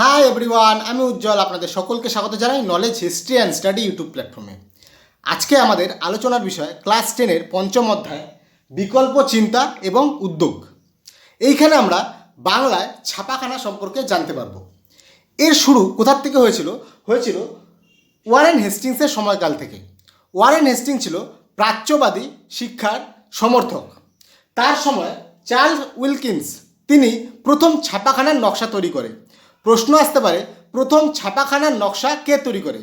Hi everyone আমি উজ্জ্বল আপনাদের সকলকে স্বাগত জানাই knowledge history and study YouTube প্ল্যাটফর্মে আজকে আমাদের আলোচনার বিষয় ক্লাস টেনের পঞ্চম অধ্যায়, বিকল্প চিন্তা এবং উদ্যোগ। এইখানে আমরা বাংলায় ছাপাখানা সম্পর্কে জানতে পারব। এর শুরু কোথার থেকে হয়েছিল? হয়েছিল ওয়ারেন হেস্টিংসের সময়কাল থেকে। ওয়ারেন হেস্টিং ছিল প্রাচ্যবাদী শিক্ষার সমর্থক। তার সময় চার্লস উইলকিন্স, তিনি প্রথম ছাপাখানার নকশা তৈরি করে। প্রশ্ন আসতে পারে, প্রথম ছাপাখানার নকশা কে তৈরি করে?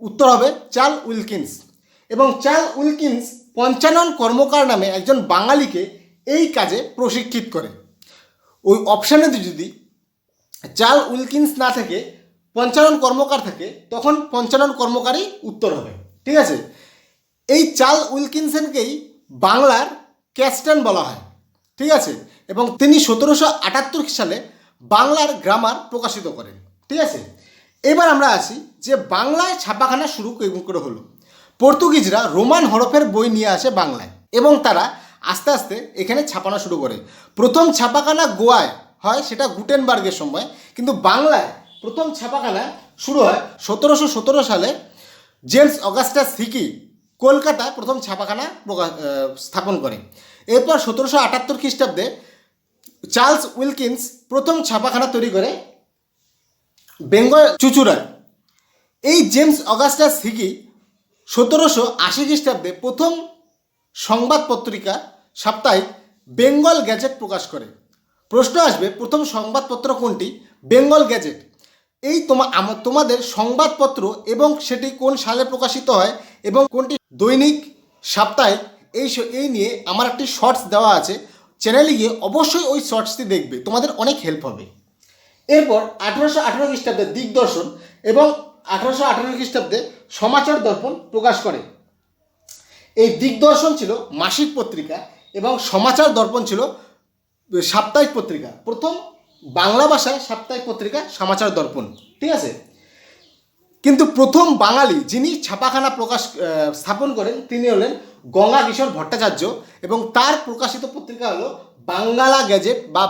উত্তর হবে চার্ল উইলকিন্স। এবং চার্ল উইলকিন্স পঞ্চানন কর্মকার নামে একজন বাঙালিকে এই কাজে প্রশিক্ষিত করে। ওই অপশানে যদি চার্ল উইলকিন্স না থেকে পঞ্চানন কর্মকার থাকে, তখন পঞ্চানন কর্মকারই উত্তর হবে। ঠিক আছে? এই চার্ল উইলকিনসনকেই বাংলার ক্যাস্টান বলা হয়। ঠিক আছে? এবং তিনি সতেরোশো আটাত্তর সালে বাংলার গ্রামার প্রকাশিত করেন। ঠিক আছে? এবার আমরা আসি যে বাংলায় ছাপাখানা শুরু করে হলো। পর্তুগিজরা রোমান হরফের বই নিয়ে আসে বাংলায় এবং তারা আস্তে আস্তে এখানে ছাপানো শুরু করে। প্রথম ছাপাখানা গোয়ায় হয়, সেটা গুটেনবার্গের সময়। কিন্তু বাংলায় প্রথম ছাপাখানা শুরু হয় সতেরোশো সতেরো সালে। জেমস অগাস্টাস হিকি কলকাতা প্রথম ছাপাখানা স্থাপন করে। এরপর সতেরোশো আটাত্তর খ্রিস্টাব্দে চার্লস উইলকিন্স প্রথম ছাপাখানা তৈরি করে বেঙ্গল চুচুড়ায়। এই জেমস অগাস্টাস হিকি সতেরোশো আশি খ্রিস্টাব্দে প্রথম সংবাদ পত্রিকা সাপ্তাহিক বেঙ্গল গ্যাজেট প্রকাশ করে। প্রশ্ন আসবে, প্রথম সংবাদপত্র কোনটি? Bengal gazette. এই তোমা তোমাদের সংবাদপত্র এবং সেটি কোন সালে প্রকাশিত হয় এবং কোনটি দৈনিক, সাপ্তাহিক, এই এই নিয়ে আমার একটি শর্টস দেওয়া আছে। চ্যানেলে গিয়ে অবশ্যই ওই শর্টসটি দেখবে, তোমাদের অনেক হেল্প হবে। এরপর আঠারোশো আঠারো খ্রিস্টাব্দে দিগদর্শন এবং আঠারোশো আঠারো খ্রিস্টাব্দে সমাচার দর্পণ প্রকাশ করে। এই দিগদর্শন ছিল মাসিক পত্রিকা এবং সমাচার দর্পণ ছিল, সাপ্তাহিক পত্রিকা। প্রথম বাংলা ভাষায় সাপ্তাহিক পত্রিকা সমাচার দর্পণ, ঠিক আছে? কিন্তু প্রথম বাঙালি যিনি ছাপাখানা প্রকাশ স্থাপন করেন, তিনি হলেন গঙ্গা কিশোর ভট্টাচার্য এবং তার প্রকাশিত পত্রিকা হলো বাঙ্গালা গ্যাজেট বা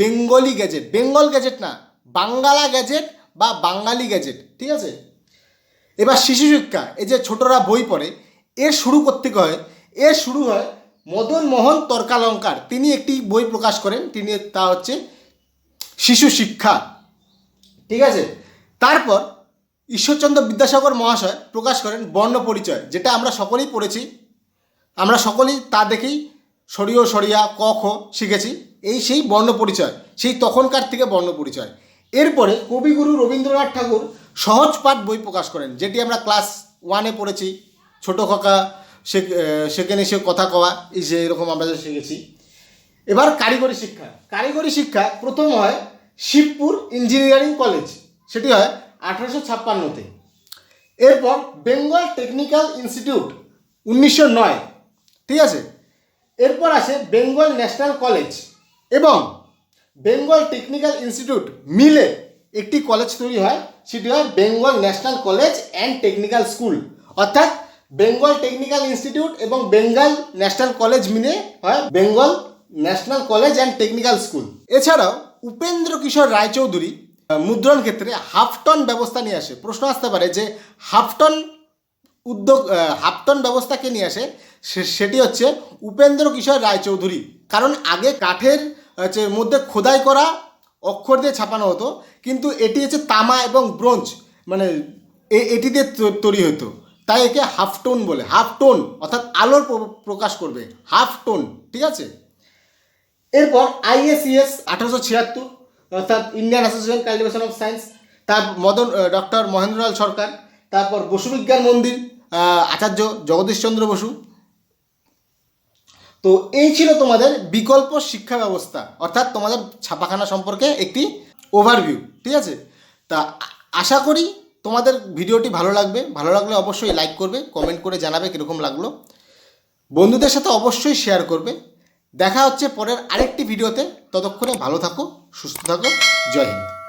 বেঙ্গলি গ্যাজেট। বেঙ্গল গ্যাজেট না, বাঙ্গালা গ্যাজেট বা বাঙালি গ্যাজেট, ঠিক আছে? এবার শিশু শিক্ষা, এই যে ছোটরা বই পড়ে, এর শুরু করতে হয়, এর শুরু হয় মদন মোহন তর্কালঙ্কার। তিনি একটি বই প্রকাশ করেন, তিনি তা হচ্ছে শিশু শিক্ষা, ঠিক আছে? তারপর ঈশ্বরচন্দ্র বিদ্যাসাগর মহাশয় প্রকাশ করেন বর্ণ পরিচয়, যেটা আমরা সকলেই পড়েছি। আমরা সকলেই তা দেখেই সরিয়, সরিয়া, ক, খ শিখেছি। এই সেই বর্ণ পরিচয়, সেই তখনকার থেকে বর্ণ পরিচয়। এরপরে কবিগুরু রবীন্দ্রনাথ ঠাকুর সহজ পাঠ বই প্রকাশ করেন, যেটি আমরা ক্লাস ওয়ানে পড়েছি। ছোট খোকা সেখানে সে কথা কওয়া, এই যে এরকম আমরা শিখেছি। এবার কারিগরি শিক্ষা। কারিগরি শিক্ষা প্রথম হয় শিবপুর ইঞ্জিনিয়ারিং কলেজ, সেটি হয় আঠারোশো ছাপ্পান্নতে। এরপর বেঙ্গল টেকনিক্যাল ইনস্টিটিউট উনিশশো নয়। ঠিক আছে? এরপর আসে বেঙ্গল ন্যাশনাল কলেজ এবং বেঙ্গল টেকনিক্যাল ইনস্টিটিউট মিলে একটি কলেজ তৈরি হয়। সেটি হয় Bengal national college and technical school. অর্থাৎ বেঙ্গল টেকনিক্যাল ইনস্টিটিউট এবং বেঙ্গল ন্যাশনাল কলেজ মিলে হয় Bengal national college and technical school. এছাড়াও উপেন্দ্র কিশোর রায়চৌধুরী মুদ্রণ ক্ষেত্রে হাফটন ব্যবস্থা নিয়ে আসে। প্রশ্ন আসতে পারে যে হাফটন উদ্যোগ আহ, হাফটন ব্যবস্থাকে নিয়ে আসে? সেটি হচ্ছে উপেন্দ্র কিশোর রায়চৌধুরী। কারণ আগে কাঠের মধ্যে খোদাই করা অক্ষর দিয়ে ছাপানো হতো কিন্তু এটি হচ্ছে তামা এবং ব্রোঞ্জ মানে এটি দিয়ে তৈরি হতো। তাই একে হাফ টোন বলে হাফ টোন অর্থাৎ আলোর প্র- প্রকাশ করবে হাফ টোন ঠিক আছে? এরপর আইএসিএস আঠারোশো ছিয়াত্তর অর্থাৎ Indian association cultivation of science তার মদন ডক্টর মহেন্দ্রলাল সরকার, তারপর বসু বিজ্ঞান মন্দির আচার্য জগদীশচন্দ্র বসু। তো এই ছিল তোমাদের বিকল্প শিক্ষা ব্যবস্থা, অর্থাৎ তোমাদের ছাপাখানা সম্পর্কে একটি ওভারভিউ ঠিক আছে? তা আশা করি তোমাদের ভিডিওটি ভালো লাগবে, ভালো লাগলে অবশ্যই লাইক করবে কমেন্ট করে জানাবে কীরকম লাগল। বন্ধুদের সাথে অবশ্যই শেয়ার করবে। দেখা হচ্ছে পরের আরেকটি ভিডিওতে। ততক্ষণে ভালো থাকো সুস্থ থাকো জয় হিন্দ।